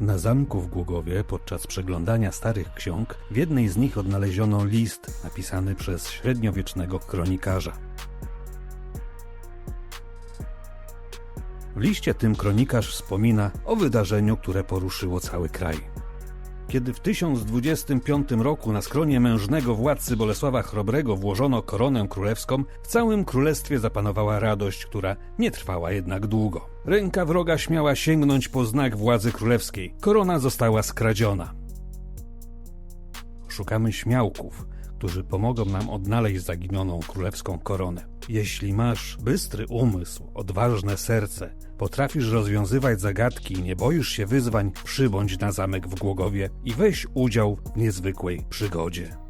Na zamku w Głogowie podczas przeglądania starych ksiąg w jednej z nich odnaleziono list napisany przez średniowiecznego kronikarza. W liście tym kronikarz wspomina o wydarzeniu, które poruszyło cały kraj. Kiedy w 1025 roku na skronie mężnego władcy Bolesława Chrobrego włożono koronę królewską, w całym królestwie zapanowała radość, która nie trwała jednak długo. Ręka wroga śmiała sięgnąć po znak władzy królewskiej. Korona została skradziona. Szukamy śmiałków, którzy pomogą nam odnaleźć zaginioną królewską koronę. Jeśli masz bystry umysł, odważne serce, potrafisz rozwiązywać zagadki i nie boisz się wyzwań, przybądź na zamek w Głogowie i weź udział w niezwykłej przygodzie.